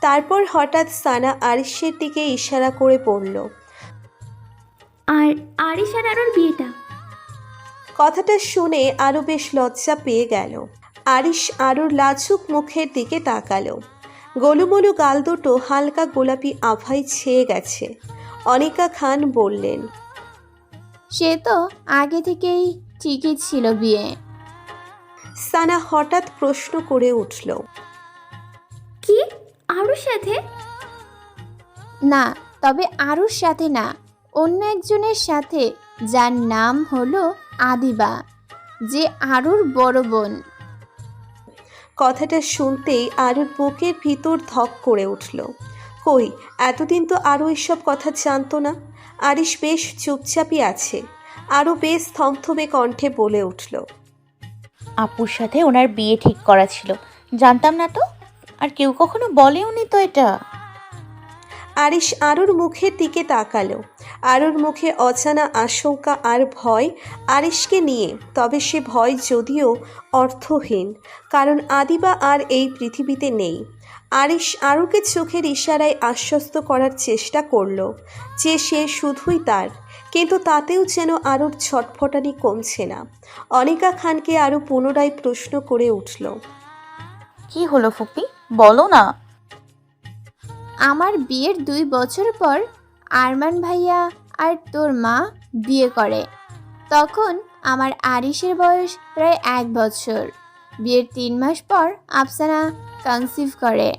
তারপর হঠাৎ সানা আরিশের দিকে ইশারা করে পড়ল আর আরিশ আর আরোর বিয়েটা? কথাটা শুনে আরও বেশ লজ্জা পেয়ে গেল। আরিশ আরুর লাজুক মুখের দিকে তাকালো। গোলুমলু গাল দুটো হালকা গোলাপি আভায় ছেয়ে গেছে। অনিকা খান বললেন সে তো আগে থেকেই ঠিকই ছিল বিয়ে। সানা হঠাৎ প্রশ্ন করে উঠল। কি? আরোর সাথে? না তবে আরুর সাথে না। অন্য একজনের সাথে যার নাম হলো আদিবা যে আরুর বড় বোন। কথাটা শুনতেই আরুর বুকের ভিতর ধক করে উঠল। কই এতদিন তো আরও এসব কথা জানতো না। আরিশ বেশ চুপচাপই আছে। আরও বেশ থমথমে কণ্ঠে বলে উঠল আপুর সাথে ওনার বিয়ে ঠিক করা ছিল। জানতাম না তো? আর কেউ কখনো বলেওনি তো এটা? আরিশ আরুর মুখের দিকে তাকালো। আরুর মুখে অজানা আশঙ্কা আর ভয় আরিশকে নিয়ে, তবে সে ভয় যদিও অর্থহীন, কারণ আদিবা আর এই পৃথিবীতে নেই। আরিশ আরুকে চোখের ইশারায় আশ্বস্ত করার চেষ্টা করল, যে সে শুধুই তার। কিন্তু তাতেও যেন আরুর ছটফটানি কমছে না। অনিকা খানকে আরও পুনরায় প্রশ্ন করে উঠল, কি হলো ফুপি? বলো না। আমার বিয়ের দুই বছর পর আরমান ভাইয়া আর তোর মা বিয়ে করে। তখন আমার আরিশের বয়স প্রায় এক বছর। বিয়ের তিন মাস পর আফসানা কনসিভ করে।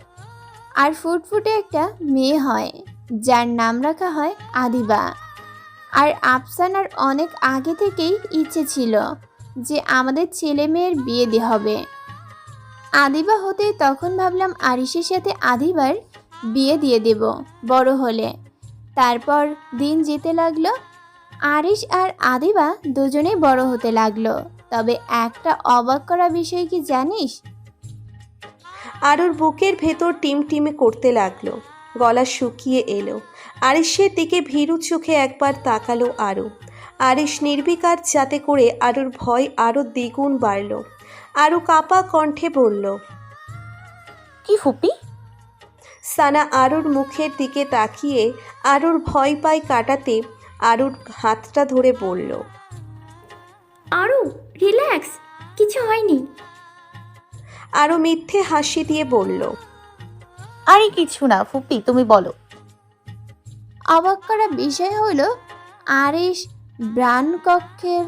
আর ফুটফুটে একটা মেয়ে হয়, যার নাম রাখা হয় আদিবা। আর আফসানার অনেক আগে থেকেই ইচ্ছে ছিল যে আমাদের ছেলে মেয়ের বিয়ে দিয়ে হবে। আদিবা হতে তখন ভাবলাম আরিশের সাথে আদিবার বিয়ে দিয়ে দেব, বড় হলে। তারপর দিন যেতে লাগল, আরিশ আর আদিবা দুজনেই বড় হতে লাগল। তবে একটা অবাক করা বিষয় কি জানিস? আরুর বুকের ভেতর টিমটিমে করতে লাগল, গলা শুকিয়ে এলো। আরিশের দিকে ভীরু চোখে একবার তাকালো আরু। আরিশ নির্বিকার যাতে করে আরুর ভয় আরও দ্বিগুণ বাড়ল। আরু কাপা কণ্ঠে বলল কি ফুপি? সানা আরুর মুখের দিকে তাকিয়ে আরুর ভয় পায় কাটাতে আরুর হাতটা ধরে বলল আরু রিল্যাক্স কিছু হয়নি। আরও মিথ্যে হাসি দিয়ে বলল আরে কিছু না ফুপি তুমি বলো। অবাক করা বিষয় হলো, আরিশ ব্রান কক্ষের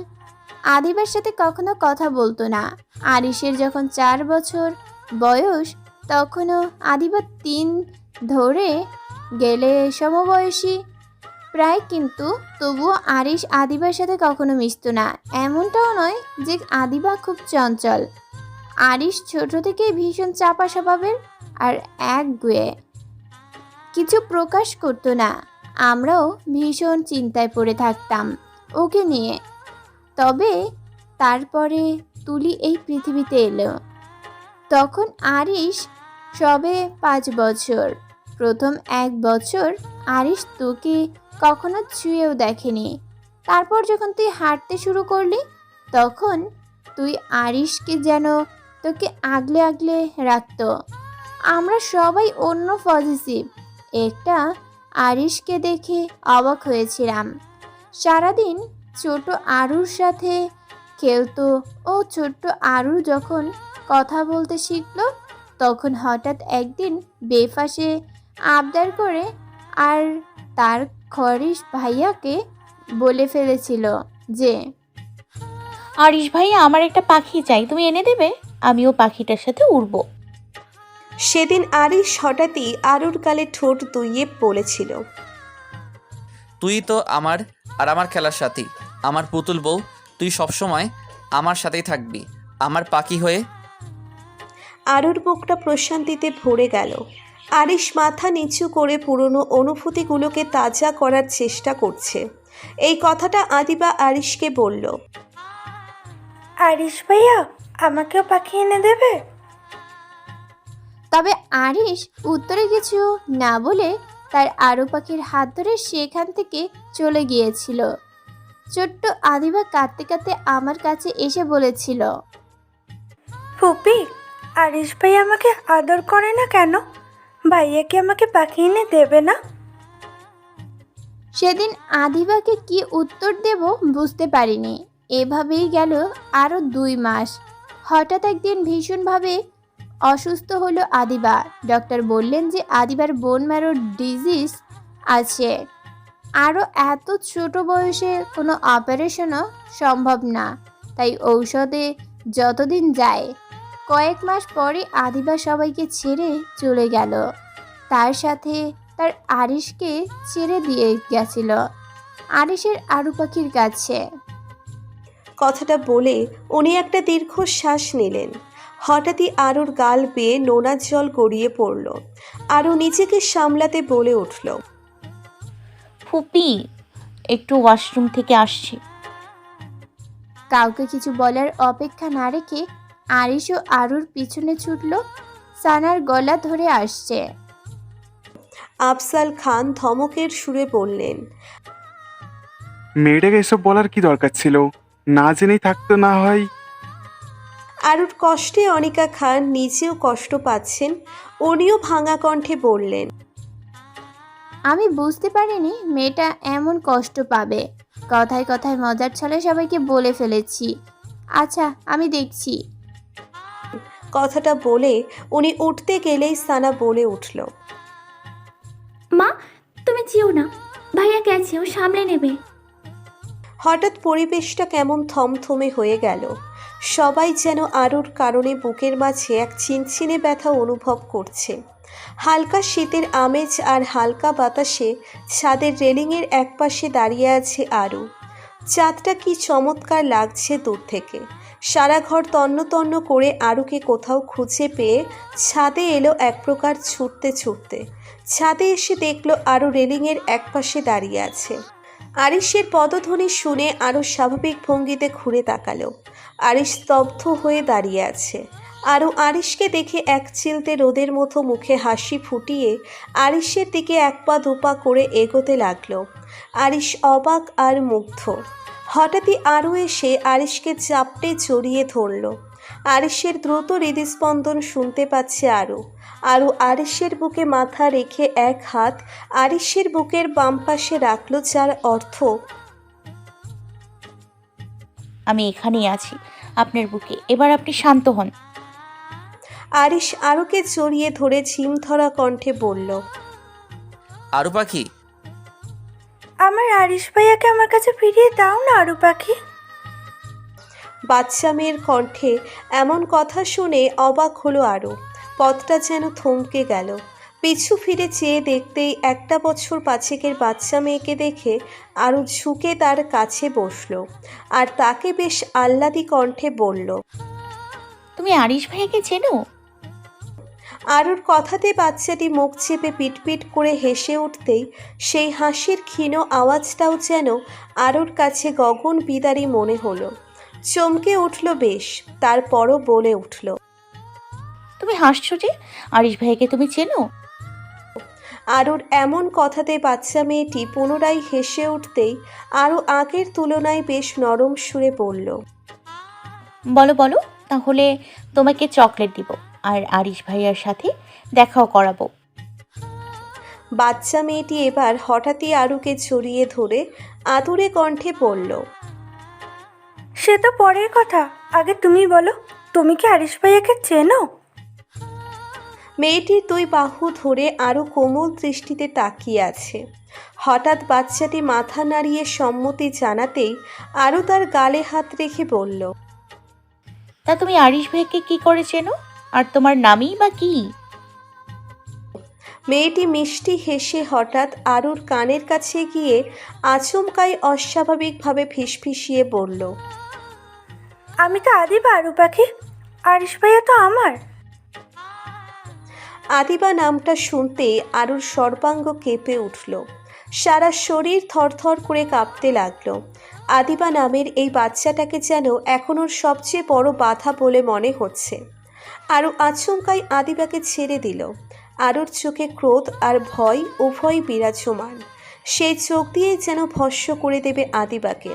আদিবার সাথে কখনো কথা বলতো না। আরিশের যখন চার বছর বয়স, তখনও আদিবা তিন ধরে গেলে সমবয়সী প্রায়, কিন্তু তবুও আরিশ আদিবার সাথে কখনো মিশতো না। এমনটাও নয় যে আদিবা খুব চঞ্চল। আরিশ ছোট থেকেই ভীষণ চাপা স্বভাবের আর এক গুয়ে কিছু প্রকাশ করতো না। আমরাও ভীষণ চিন্তায় পড়ে থাকতাম ওকে নিয়ে। তবে তারপরে তুলি এই পৃথিবীতে এলো। তখন আরিশ সবে পাঁচ বছর। প্রথম এক বছর আরিশ তোকে কখনো ছুঁয়েও দেখেনি। তারপর যখন তুই হাঁটতে শুরু করলি, তখন তুই আরিশকে যেন তোকে আগলে আগলে রাখতো। আমরা সবাই অন্য পজিটিভ, একটা আরিশকে দেখে অবাক হয়েছিলাম। সারাদিন ছোট আরুর সাথে খেলতো ও ছোট্ট আরু যখন কথা বলতে শিখলো, তখন হঠাৎ একদিন বেফাসে আবদার করে আর তার খরিস ভাইয়াকে বলে ফেলেছিল যে, আরিশ ভাই আমার একটা পাখি চাই, তুমি এনে দেবে? আমিও পাখিটার সাথে উড়বো। সেদিন আরিশ হঠাৎই আরুর গালে ঠোঁট দুইয়ে বলেছিল তুই তো আমার আর আমার খেলার সাথী আমার পুতুল বউ তুই সবসময় আমার সাথেই থাকবি আমার পাখি হয়ে আরুর বুকটা প্রশান্তিতে ভরে গেল। আরিশ মাথা নিচু করে পুরনো অনুভূতিগুলোকে তাজা করার চেষ্টা করছে। এই কথাটা আদিবা আরিশকে বলল আরিশ ভাইয়া আমাকেও পাখি এনে দেবে? তবে আরিশ উত্তরে কিছু না বলে তার আরু পাখির হাত ধরে সেখান থেকে চলে গিয়েছিল। ছোট্ট আদিবা কাঁদতে কাঁদতে আমার কাছে এসে বলেছিল ফুপি আরিশ ভাই আমাকে আদর করে না কেন? ভাইয়া কি আমাকে পাখি এনে দেবে না? সেদিন আদিবাকে কি উত্তর দেব বুঝতে পারিনি। এভাবেই গেল আরও দুই মাস। হঠাৎ একদিন ভীষণভাবে অসুস্থ হলো আদিবা ডক্টর বললেন যে আদিবার বোন ম্যারো ডিজিজ আছে। আরও এত ছোট বয়সে কোনো অপারেশনও সম্ভব না। তাই ঔষধে যতদিন যায়, কয়েক মাস পরে আদিবা সবাইকে ছেড়ে চলে গেল। তার সাথে তার আরিশকে ছেড়ে দিয়ে গেছিল। আরিশের আরু পাখির কাছে। কথাটা বলে উনি একটা দীর্ঘশ্বাস নিলেন। হঠাৎই আরুর গাল পেয়ে নোনার জল গড়িয়ে পড়ল। আরও নিজেকে সামলাতে বলে উঠল ফুপি একটু ওয়াশরুম থেকে আসছি। কাউকে কিছু বলার অপেক্ষা না রেখে আরিশ ও আরুর পিছনে ছুটল সানার গলা ধরে আসছে। আফসাল খান ধমকের সুরে বললেন মেয়েটাকে এসব বলার কি দরকার ছিল? না জেনেই থাকতো না হয় আরুর কষ্টে অনিকা খান নিজেও কষ্ট পাচ্ছেন উনিও ভাঙা কণ্ঠে বললেন। আমি বুঝতে পারিনি মেয়েটা এমন কষ্ট পাবে। কথায় কথায় মজার ছলে সবাইকে বলে ফেলেছি। আচ্ছা আমি দেখছি। কথাটা বলে উনি উঠতে গেলেই সানা বলে উঠল। মা তুমি যেও না। ভাইয়া গেছে ও সামলে নেবে। হঠাৎ পরিবেশটা কেমন থমথমে হয়ে গেল। সবাই যেন আরুর কারণে বুকের মাঝে এক চিনচিনে ব্যথা অনুভব করছে। হালকা শীতের আমেজ আর হালকা বাতাসে ছাদের রেলিংয়ের একপাশে দাঁড়িয়ে আছে আরু। চাঁদটা কি চমৎকার লাগছে দূর থেকে। সারা ঘর তন্ন তন্ন করে আরুকে কোথাও খুঁজে পেয়ে ছাদে এলো এক প্রকার ছুটতে ছুটতে। ছাদে এসে দেখল আরু রেলিংয়ের একপাশে দাঁড়িয়ে আছে। আরিশের পদধ্বনি শুনে আরও স্বাভাবিক ভঙ্গিতে ঘুরে তাকালো। আরিশ স্তব্ধ হয়ে দাঁড়িয়ে আছে। আরও আরিশকে দেখে এক চিলতে রোদের মতো মুখে হাসি ফুটিয়ে আরিশের দিকে এক পা দুপা করে এগোতে লাগল। আরিশ অবাক আর মুগ্ধ। হঠাৎই আরও এসে আরিশকে চাপটে জড়িয়ে ধরল। আরিশের দ্রুত হৃদস্পন্দন শুনতে পাচ্ছে আরও আরও আরিসের বুকে মাথা রেখে এক হাত আরিসের বুকের বাম পাশে রাখল যার অর্থ আমি এখানেই আছি আপনার বুকে। এবার আপনি শান্ত হন। আরিশ আরুকে জড়িয়ে ধরে ঝিম ধরা কণ্ঠে বলল আরু পাখি? আমার আরিশ ভাইয়াকে আমার কাছে ফিরিয়ে দাও না আরু পাখি। বাচ্চা মেয়ের কণ্ঠে এমন কথা শুনে অবাক হলো আরও পথটা যেন থমকে গেল। পিছু ফিরে চেয়ে দেখতেই একটা বছর পাঁচেকের বাচ্চা মেয়েকে দেখে আরও ঝুঁকে তার কাছে বসল আর তাকে বেশ আহ্লাদি কণ্ঠে বলল তুমি আরিশ ভাইয়াকে চেনো? আরুর কথাতে বাচ্চাটি মুখ চেপে পিটপিট করে হেসে উঠতেই সেই হাসির ক্ষীণ আওয়াজটাও যেন আরুর কাছে গগন বিদারি মনে হলো। চমকে উঠল বেশ তারপরও বলে উঠল তুমি হাসছো যে? আরিশ ভাইয়াকে তুমি চেনো? আরুর এমন কথাতে বাচ্চা মেয়েটি পুনরায় হেসে উঠতেই আরও আগের তুলনায় বেশ নরম সুরে বলল বলো বলো তাহলে তোমাকে চকলেট দিব আর আরিশ ভাইয়ার সাথে দেখাও করাবো। বাচ্চা মেয়েটি এবার হঠাৎই আরুকে জড়িয়ে ধরে আদুরে কণ্ঠে বলল সে তো পরের কথা আগে তুমি বলো তুমি কি আরিশ ভাইয়াকে চেনো? মেয়েটির দুই বাহু ধরে আরও কোমল দৃষ্টিতে তাকিয়ে আছে। হঠাৎ বাচ্চাটি মাথা নাড়িয়ে সম্মতি জানাতেই আরও তার গালে হাত রেখে বলল তা তুমি আরিশ ভাইকে কি করে চেনো? আর তোমার নামই বা কি? মেয়েটি মিষ্টি হেসে হঠাৎ আরুর কানের কাছে গিয়ে আচমকাই অস্বাভাবিকভাবে ফিসফিসিয়ে বলল আমি তো আদিবা আরু পাখি আরিশ ভাইয়া তো আমার। আদিবা নামটা শুনতে আরুর সর্বাঙ্গ কেঁপে উঠল। সারা শরীর থরথর করে কাঁপতে লাগল। আদিবা নামের এই বাচ্চাটাকে যেন এখন ওর সবচেয়ে বড় বাধা বলে মনে হচ্ছে। আরও আচমকাই আদিবাকে ছেড়ে দিল। আরুর চোখে ক্রোধ আর ভয় উভয় বিরাজমান। সেই চোখ দিয়ে যেন ভস্য করে দেবে আদিবাকে।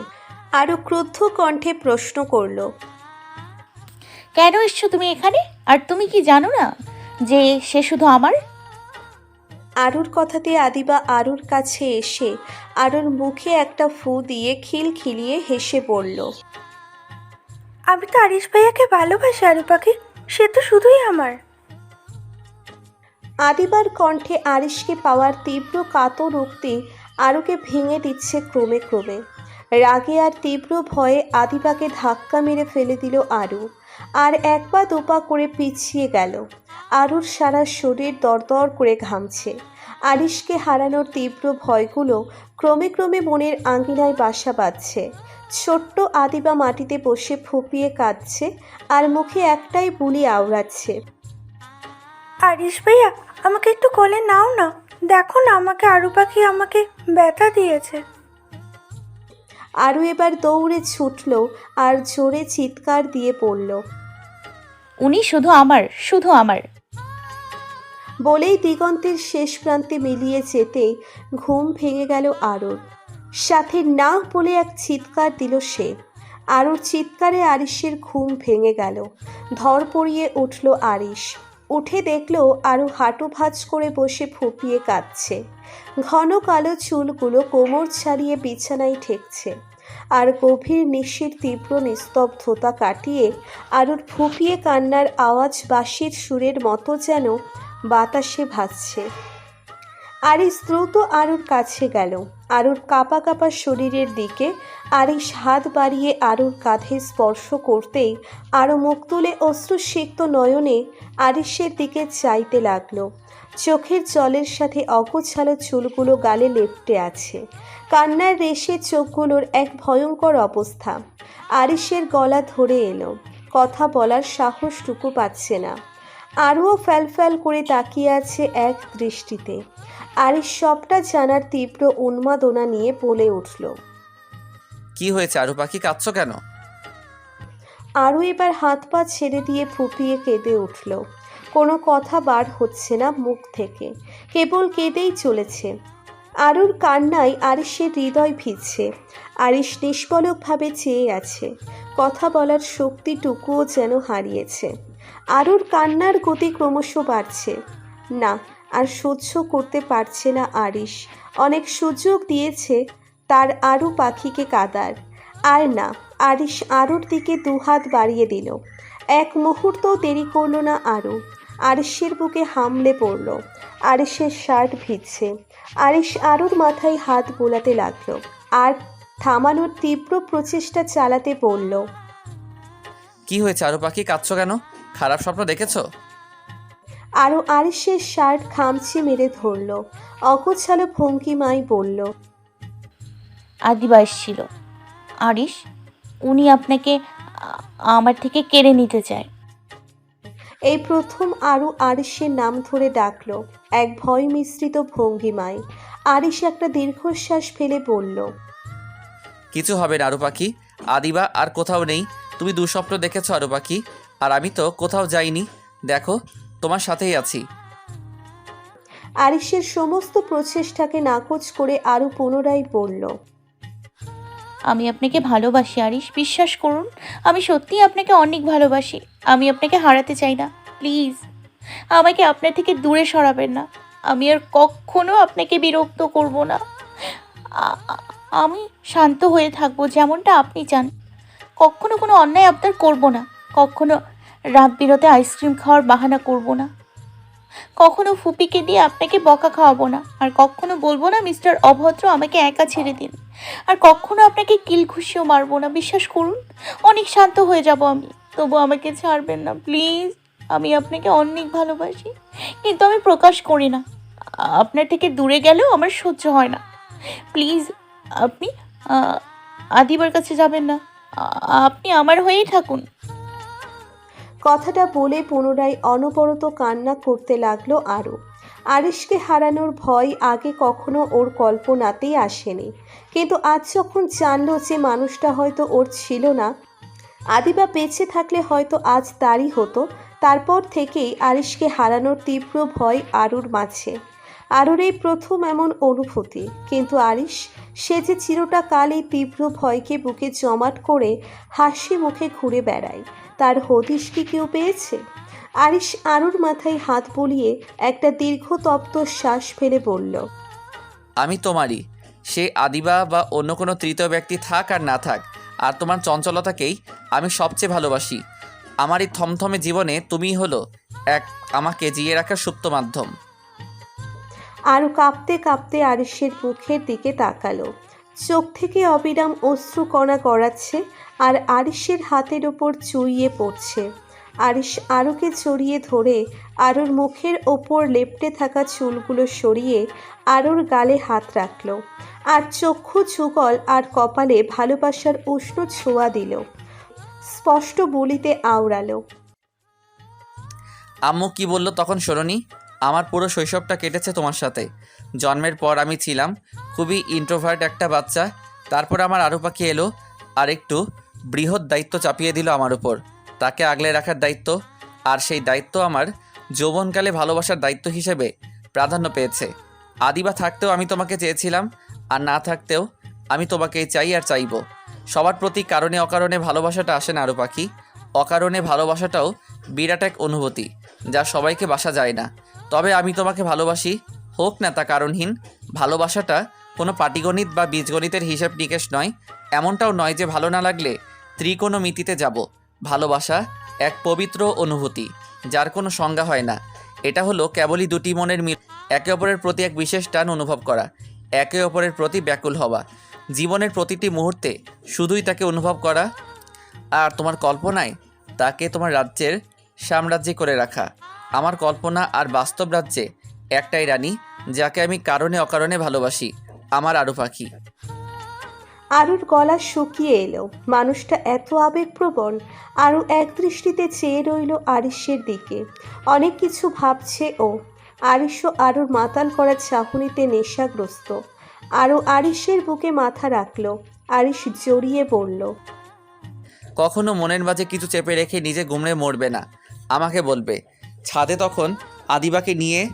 আরও ক্রুদ্ধ কণ্ঠে প্রশ্ন করল, কেন এসছো তুমি এখানে? আর তুমি কি জানো না? যে সে শুধু আমার? আরুর কথাতে আদিবা আরুর কাছে এসে আরুর মুখে একটা ফু দিয়ে খিলখিলিয়ে হেসে পড়ল আমি তো আরিশ ভাইয়াকে ভালোবাসি আরু পাখি। সে তো শুধুই আমার। আদিবার কণ্ঠে আরিশকে পাওয়ার তীব্র কাতর উক্তি আরুকে ভেঙে দিচ্ছে ক্রমে ক্রমে। রাগে আর তীব্র ভয়ে আদিবাকে ধাক্কা মেরে ফেলে দিল আরু। আর এক পা দুপা করে পিছিয়ে গেল। আরুর সারা শরীর দরদর করে ঘামছে। আরিশকে হারানোর তীব্র ভয়গুলো ক্রমে ক্রমে মনের আঙ্গিনায় বাসা বাঁধছে। ছোট্ট আদিবা মাটিতে বসে ফুপিয়ে কাঁদছে আর মুখে একটাই বুলি আওড়াচ্ছে। আরিশ ভাইয়া আমাকে একটু কোলে নাও না। দেখো না আমাকে আরু পাখি আমাকে ব্যথা দিয়েছে। আরও এবার দৌড়ে ছুটল আর জোরে চিৎকার দিয়ে পড়ল উনি শুধু আমার শুধু আমার। বলেই দিগন্তের শেষ প্রান্তে মিলিয়ে যেতেই ঘুম ভেঙে গেল আরুর। সাথে না বলে এক চিৎকার দিল সে। আরুর চিৎকারে আরিশের ঘুম ভেঙে গেল। ধর পড়িয়ে উঠল আরিশ। উঠে দেখল আরও হাঁটু ভাঁজ করে বসে ফুপিয়ে কাঁদছে। ঘন কালো চুলগুলো কোমর ছাড়িয়ে বিছানায় ঠেকছে। আর গভীর নিশির তীব্র নিস্তব্ধতা কাটিয়ে আরুর ফুপিয়ে কান্নার আওয়াজ বাঁশির সুরের মতো যেন বাতাসে ভাসছে। আরিস দ্রুত আরুর কাছে গেল। আরুর কাপা কাপা শরীরের দিকে আরিস হাত বাড়িয়ে আরুর কাঁধে স্পর্শ করতেই আরও মুখ তুলে অশ্রুসিক্ত নয়নে আরিসের দিকে চাইতে লাগল। চোখের জলের সাথে অগোছালো চুলগুলো গালে লেপটে আছে। কান্নার রেশে চোখগুলোর এক ভয়ঙ্কর অবস্থা। আরিসের গলা ধরে এলো। কথা বলার সাহসটুকু পাচ্ছে না। আরও ফ্যালফ্যাল করে তাকিয়ে আছে এক দৃষ্টিতে। আরিস সবটা জানার তীব্র উন্মাদনা নিয়ে বলে উঠল। কি হয়েছে আরু পাখি কাঁদছো কেন? আরও এবার হাত পা ছেড়ে দিয়ে ফুপিয়ে কেঁদে উঠল। কোনো কথা বার হচ্ছে না মুখ থেকে। কেবল কেঁদেই চলেছে। আরুর কান্নায় আরিসের হৃদয় ভিজছে। আরিস নিষ্পলকভাবে চেয়ে আছে। কথা বলার শক্তিটুকুও যেন হারিয়েছে। আরুর কান্নার গতি ক্রমশ বাড়ছে। না, আর সহ্য করতে পারছে না আরিস অনেক সুযোগ দিয়েছে তার আরু পাখিকে কাদার। আর না আরিস আরুর দিকে দুহাত বাড়িয়ে দিল। এক মুহূর্তও দেরি করল না আরু। আরিসের বুকে হামলে পড়ল। আরিসের শার্ট ভিজছে। আরিস আরুর মাথায় হাত বোলাতে লাগল। আর থামানোর তীব্র প্রচেষ্টা চালাতে বলল, কি হয়েছে আরু পাখি, কাঁদছো কেন? খারাপ স্বপ্ন দেখেছ? আরও আরিসের শার্ট খামচি মেরে ধরল। অগোছালো ভঙ্গিমায় বলল আদিবাস ছিল। আরিশ উনি আপনাকে আ- আমার থেকে কেড়ে নিতে চায়। এই প্রথম আরও আরিসের নাম ধরে ডাকলো এক ভয় মিশ্রিত ভঙ্গিমায় আরিস একটা দীর্ঘশ্বাস ফেলে বলল কিছু হবে না আরু পাখি। আদিবা আর কোথাও নেই। তুমি দুঃস্বপ্ন দেখেছ আরু পাখি। আর আমি তো কোথাও যাইনি। দেখো তোমার সাথেই আছি। আরিসের সমস্ত প্রচেষ্টাকে নাকচ করে আরও পুনরায় বলল আমি আপনাকে ভালোবাসি আরিশ। বিশ্বাস করুন আমি সত্যিই আপনাকে অনেক ভালোবাসি। আমি আপনাকে হারাতে চাই না। প্লিজ আমাকে আপনার থেকে দূরে সরাবেন না। আমি আর কখনো আপনাকে বিরক্ত করব না। আ- আ- আমি শান্ত হয়ে থাকব যেমনটা আপনি চান। কখনো কোনো অন্যায় আপনার করব না। কখনো রাত বিরতে আইসক্রিম খাওয়ার বাহানা করব না। কখনো ফুপিকে দিয়ে আপনাকে বকা খাওয়াবো না। আর কখনো বলব না, মিস্টার অভদ্র আমাকে একা ছেড়ে দিন। আর কখনো আপনাকে কিল খুশিও মারবো না, বিশ্বাস করুন। অনেক শান্ত হয়ে যাব আমি। তবু আমাকে ছাড়বেন না, প্লিজ। আমি আপনাকে অনেক ভালোবাসি, কিন্তু আমি প্রকাশ করি না। আপনার থেকে দূরে গেলেও আমার সহ্য হয় না। প্লিজ, আপনি আদিবার কাছে যাবেন না। আপনি আমার হয়েই থাকুন। কথাটা বলে পুনরায় অনবরত কান্না করতে লাগল আরও আরিশকে হারানোর ভয় আগে কখনো ওর কল্পনাতেই আসেনি। কিন্তু আজ যখন জানলো যে মানুষটা হয়তো ওর ছিল না, আদিবা বেঁচে থাকলে হয়তো আজ তারই হতো। তারপর থেকেই আরিশকে হারানোর তীব্র ভয় আরুর মাঝে। আরুর এই প্রথম এমন অনুভূতি। কিন্তু আরিশ, সে যে চিরটা কাল এই তীব্র ভয়কে বুকে জমাট করে হাসি মুখে ঘুরে বেড়ায়। তার হদিশ কি কেউ পেয়েছে? আরিশ আরুর মাথায় হাত বুলিয়ে একটা দীর্ঘতপ্ত শ্বাস ফেলে বলল আমি তোমারই। সে আদিবা বা অন্য কোনো তৃতীয় ব্যক্তি থাক আর না থাক আর তোমার চঞ্চলতাকেই আমি সবচেয়ে ভালোবাসি। আমার এই থমথমে জীবনে তুমিই হলো এক আমাকে জিয়ে রাখার সুপ্ত মাধ্যম। আরও কাঁপতে কাঁপতে আরিশের মুখের দিকে তাকালো। চোখ থেকে অবিরাম অশ্রু অশ্রুকণা গড়াচ্ছে আর আরিশের হাতের ওপর চুইয়ে পড়ছে। আরিশ আরুকে জড়িয়ে ধরে আরুর মুখের ওপর লেপটে থাকা চুলগুলো সরিয়ে আরুর গালে হাত রাখল। আর চক্ষু যুগল আর কপালে ভালোবাসার উষ্ণ ছোঁয়া দিল। স্পষ্ট বলিতে আওড়ালো। আম্মু কি বলল তখন শোনোনি? আমার পুরো শৈশবটা কেটেছে তোমার সাথে। জন্মের পর আমি ছিলাম, খুবই ইন্ট্রোভার্ট একটা বাচ্চা। তারপর আমার আরও পাখি এলো আর একটু বৃহৎ দায়িত্ব চাপিয়ে দিল আমার উপর। তাকে আগলে রাখার দায়িত্ব, আর সেই দায়িত্ব আমার যৌবনকালে ভালোবাসার দায়িত্ব হিসেবে প্রাধান্য পেয়েছে। আদিবা থাকতেও আমি তোমাকে চেয়েছিলাম, আর না থাকতেও আমি তোমাকে চাই আর চাইব। সবার প্রতি কারণে অকারণে ভালোবাসাটা আসে না আরও পাখি অকারণে ভালোবাসাটাও বিরাট এক অনুভূতি, যা সবাইকে বাসা যায় না। তবে আমি তোমাকে ভালোবাসি, হোক না তা কারণহীন। ভালোবাসাটা কোনো পাটিগণিত বা বীজগণিতের হিসেব নিকেশ নয়, এমনটাও নয় যে ভালো না লাগলে ত্রিকোণমিতিতে যাব। ভালোবাসা, এক পবিত্র অনুভূতি, যার কোনো সংজ্ঞা হয় না। এটা হলো কেবলই দুটি মনের মিল, একে অপরের প্রতি এক বিশেষ টান অনুভব করা, একে অপরের প্রতি ব্যাকুল হওয়া। জীবনের প্রতিটি মুহূর্তে শুধুই তাকে অনুভব করা, আর তোমার কল্পনায় তাকে তোমার রাজ্যের সাম্রাজ্যে করে রাখা। আমার কল্পনা আর বাস্তব রাজ্যে একটাই রানী, যাকে আমি কারণে অকারণে ভালোবাসি, আমার আরও পাখি। আরুর গলা শুকিয়ে এলো। মানুষটা এত আবেগপ্রবণ আরও এক দৃষ্টিতে চেয়ে রইল আরিশের দিকে। অনেক কিছু ভাবছে ও। আরিশও আরুর মাতাল করার চাহনিতে নেশাগ্রস্ত। আরও আরিশের বুকে মাথা রাখল। আরিশ জড়িয়ে পড়ল কখনো মনের মাঝে কিছু চেপে রেখে নিজে গুমড়ে মরবে না। আমাকে বলবে, ছাদে তখন আদিবাকে নিয়ে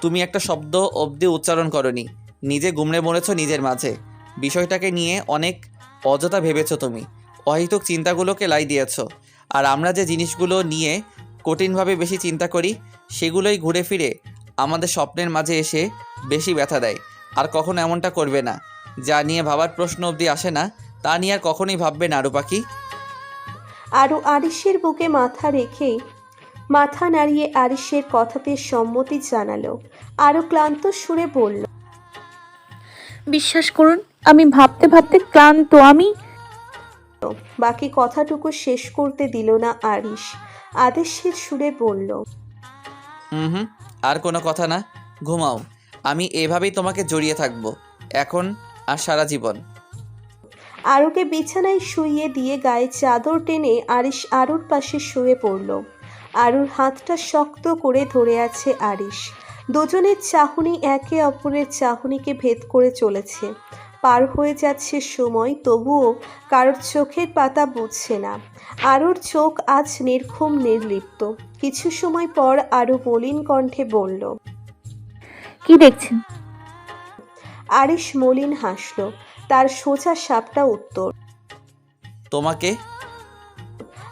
তুমি একটা শব্দ অবধি উচ্চারণ করনি। নিজে গুমড়ে মরেছ নিজের মাঝে। বিষয়টাকে নিয়ে অনেক অযথা ভেবেছো তুমি। অহিতুক চিন্তাগুলোকে লাই দিয়েছ। আর আমরা যে জিনিসগুলো নিয়ে কঠিনভাবে বেশি চিন্তা করি, সেগুলোই ঘুরে ফিরে আমাদের স্বপ্নের মাঝে এসে বেশি ব্যথা দেয়। আর কখনো এমনটা করবে না। যা নিয়ে ভাবার প্রশ্ন অবধি আসে না, তা নিয়ে আর কখনোই ভাববে না, আরু পাখি। আরও আরিশের বুকে মাথা রেখেই মাথা নাড়িয়ে আরিশের কথাতে সম্মতি জানালো। আরও ক্লান্ত সুরে বলল বিশ্বাস করুন আমি ভাবতে ভাবতে ক্লান্ত আমি বাকি কথাটুকু শেষ করতে দিল না আরিশ। আদেশের সুরে বলল হুম হুম আর কোনো কথা না। ঘুমাও আমি এভাবেই তোমাকে জড়িয়ে থাকব এখন আর সারা জীবন। আরুকে বিছানায় শুইয়ে দিয়ে গায়ে চাদর টেনে আরিশ আরুর পাশে শুয়ে পড়ল। আরুর হাতটা শক্ত করে ধরে আছে আরিশ। দুজনের চাহনি একে অপরের চাহনিকে ভেদ করে চলেছে। পার হয়ে যাচ্ছে সময় তবুও কারোর চোখের পাতা বুঝছে না। আরুর চোখ আজ নির্ঘুম নির্লিপ্ত। কিছু সময় পর আরু মলিন কণ্ঠে বলল কি দেখছেন? আরিশ মলিন হাসল তার সোজা সাপটা উত্তর। তোমাকে?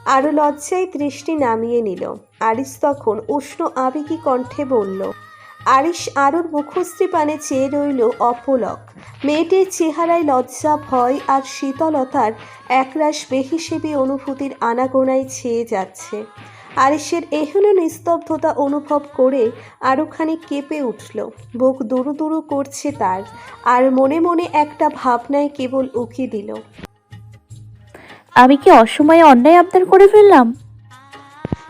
আরও লজ্জায় দৃষ্টি নামিয়ে নিল। আরিস তখন উষ্ণ আবেগী কণ্ঠে বলল আরিস আরুর মুখশ্রী পানে চেয়ে রইল অপলক। মেয়েটির চেহারায় লজ্জা, ভয় আর শীতলতার একরাশ বেহিসেবি অনুভূতির আনাগোনায় ছেয়ে যাচ্ছে। আরিসের এহেন নিস্তব্ধতা অনুভব করে আরও খানিক কেঁপে উঠল। বুক দুরু দুরু করছে তার, আর মনে মনে একটা ভাবনায় কেবল উকি দিল। আমি কি অসময়ে অন্যায় আবদার করে ফেললাম?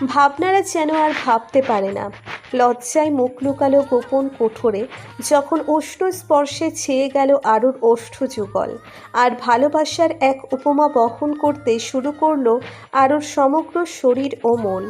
ভাবনারা যেন আর ভাবতে পারে না। লজ্জায় মুখ লুকালো গোপন কোঠরে, যখন উষ্ণ স্পর্শে ছেয়ে গেল আরুর ওষ্ঠ যুগল। আর ভালোবাসার এক উপমা বহন করতে শুরু করল আরুর সমগ্র শরীর ও মন।